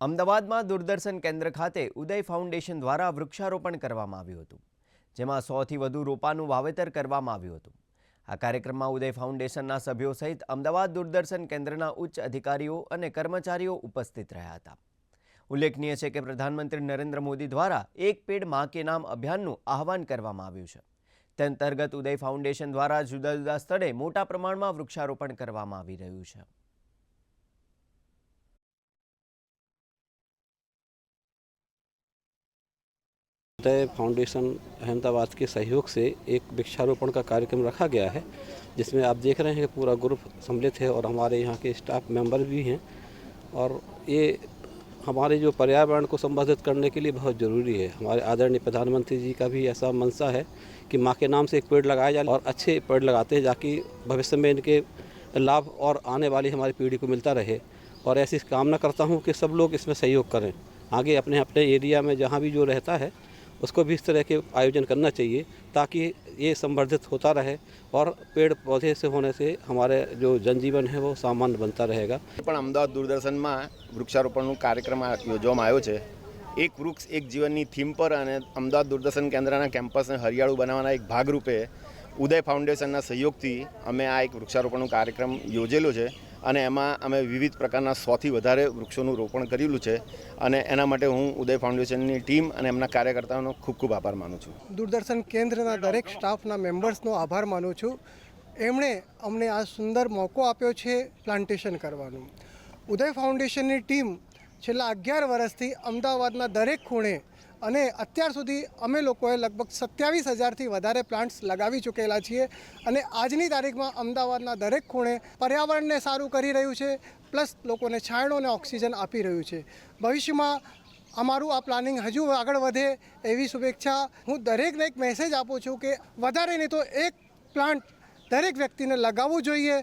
અમદાવાદમાં દૂરદર્શન કેન્દ્ર ખાતે ઉદય ફાઉન્ડેશન દ્વારા વૃક્ષારોપણ કરવામાં આવ્યું હતું, જેમાં સોથી વધુ રોપાનું વાવેતર કરવામાં આવ્યું હતું. આ કાર્યક્રમમાં ઉદય ફાઉન્ડેશનના સભ્યો સહિત અમદાવાદ દૂરદર્શન કેન્દ્રના ઉચ્ચ અધિકારીઓ અને કર્મચારીઓ ઉપસ્થિત રહ્યા હતા. ઉલ્લેખનીય છે કે પ્રધાનમંત્રી નરેન્દ્ર મોદી દ્વારા એક પેડ મા કે નામ અભિયાનનું આહવાન કરવામાં આવ્યું છે. તે અંતર્ગત ઉદય ફાઉન્ડેશન દ્વારા જુદા જુદા સ્થળે મોટા પ્રમાણમાં વૃક્ષારોપણ કરવામાં આવી રહ્યું છે. उदय फाउंडेशन अहमदाबाद के सहयोग से एक वृक्षारोपण का कार्यक्रम रखा गया है, जिसमें आप देख रहे हैं कि पूरा ग्रुप सम्मिलित है और हमारे यहाँ के स्टाफ मेंबर भी हैं। और ये हमारे जो पर्यावरण को संबोधित करने के लिए बहुत ज़रूरी है। हमारे आदरणीय प्रधानमंत्री जी का भी ऐसा मंशा है कि माँ के नाम से एक पेड़ लगाया जाए और अच्छे पेड़ लगाते हैं ताकि भविष्य में इनके लाभ और आने वाली हमारी पीढ़ी को मिलता रहे। और ऐसी कामना करता हूँ कि सब लोग इसमें सहयोग करें। आगे अपने अपने एरिया में जहाँ भी जो रहता है उसको भी इस तरह के आयोजन करना चाहिए ताकि ये संवर्धित होता रहे और पेड़ पौधे से होने से हमारे जो जनजीवन है वो सामान्य बनता रहेगा પણ અમદાવાદ દૂરદર્શનમાં વૃક્ષારોપણનો કાર્યક્રમ આ યોજવામાં આવ્યો છે એક વૃક્ષ એક જીવનની થીમ પર અને અમદાવાદ દૂરદર્શન કેન્દ્રના કેમ્પસને હરિયાળું બનાવવાના એક ભાગરૂપે ઉદય ફાઉન્ડેશનના સહયોગથી અમે આ એક વૃક્ષારોપણનો કાર્યક્રમ યોજેલો છે અને એમાં અમે વિવિધ પ્રકારના સોથી વધારે વૃક્ષોનું રોપણ કરેલું છે અને એના માટે હું ઉદય ફાઉન્ડેશનની ટીમ અને એમના કાર્યકર્તાઓનો ખૂબ ખૂબ આભાર માનું છું. દૂરદર્શન કેન્દ્રના દરેક સ્ટાફના મેમ્બર્સનો આભાર માનું છું. એમણે અમને આ સુંદર મોકો આપ્યો છે પ્લાન્ટેશન કરવાનું. ઉદય ફાઉન્ડેશનની ટીમ છેલ્લા અગિયાર વર્ષથી અમદાવાદના દરેક ખૂણે અને અત્યાર સુધી અમે લોકોએ લગભગ સત્યાવીસ હજારથી વધારે પ્લાન્ટ્સ લગાવી ચૂકેલા છીએ અને આજની તારીખમાં અમદાવાદના દરેક ખૂણે પર્યાવરણને સારું કરી રહ્યું છે, પ્લસ લોકોને છાંયડો ઓક્સિજન આપી રહ્યું છે. ભવિષ્યમાં અમારું આ પ્લાનિંગ હજુ આગળ વધે એવી શુભેચ્છા હું દરેકને એક મેસેજ આપું છું કે વધારે નહીં તો એક પ્લાન્ટ દરેક વ્યક્તિને લગાવવું જોઈએ